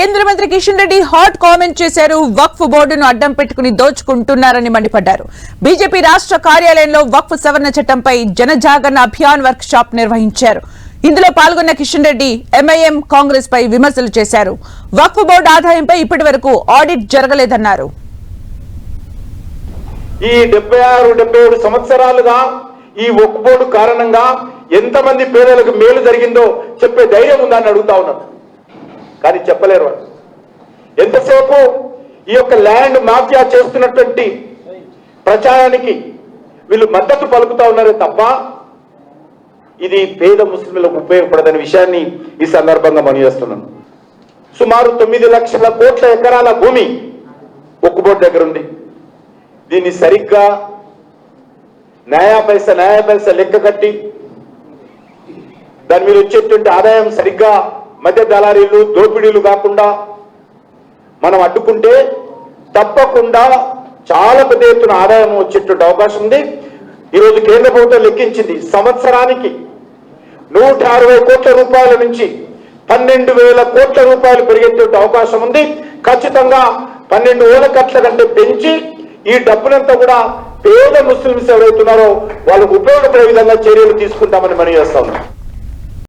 కేంద్ర మంత్రి Kishan Reddy hot comment చేశారు. వక్ఫ్ బోర్డును అడ్డం పెట్టుకుని దోచుకుంటున్నారని మండిపడ్డారు. బీజేపీ రాష్ట్ర కార్యాలయంలో వక్ఫ్ సవరణ చట్టంపై జనజాగరణ అభియాన్ వర్క్ షాప్ నిర్వహించారు. ఇందులో పాల్గొన్న కిషన్ రెడ్డి ఎంఐఎం కాంగ్రెస్ పై విమర్శలు చేశారు. వక్ఫ్ బోర్డు ఆదాయంపై ఇప్పటి వరకు ఆడిట్ జరగలేదన్నారు. ఈ డెబ్బై ఆరు డెబ్బై ఏడు సంవత్సరాలుగా ఈ వక్ఫ్ బోర్డు కారణంగా ఎంతమంది పేదలకు మేలు జరిగిందో చెప్పే ధైర్యం ఉందని అడుగుతా ఉన్నాను. కానీ చెప్పలేరు వాళ్ళు. ఎంతసేపు ఈ యొక్క ల్యాండ్ మాఫియా చేస్తున్నటువంటి ప్రచారానికి వీళ్ళు మద్దతు పలుకుతా ఉన్నారే తప్ప ఇది పేద ముస్లింలకు ఉపయోగపడదనే విషయాన్ని ఈ సందర్భంగా మనం చేస్తున్నాను సుమారు తొమ్మిది లక్షల కోట్ల ఎకరాల భూమి ఒక్కుబోర్డు దగ్గర ఉంది. దీన్ని సరిగ్గా న్యాయ పైస న్యాయ పైస లెక్క కట్టి దాని మీద వచ్చేటువంటి ఆదాయం సరిగ్గా మధ్య దళారీలు దోపిడీలు కాకుండా మనం అడ్డుకుంటే తప్పకుండా చాలా పెద్ద ఎత్తున ఆదాయం వచ్చేటువంటి అవకాశం ఉంది. ఈరోజు కేంద్ర ప్రభుత్వం లెక్కించింది సంవత్సరానికి నూట అరవై కోట్ల రూపాయల నుంచి పన్నెండు వేల కోట్ల రూపాయలు పెరిగేటువంటి అవకాశం ఉంది. ఖచ్చితంగా పన్నెండు వేల ఖర్చుల కంటే పెంచి ఈ డబ్బులంతా కూడా పేద ముస్లింస్ ఎవరైతున్నారో వాళ్ళకు ఉపయోగపడే విధంగా చర్యలు తీసుకుంటామని మనం చేస్తా. ఉన్నాం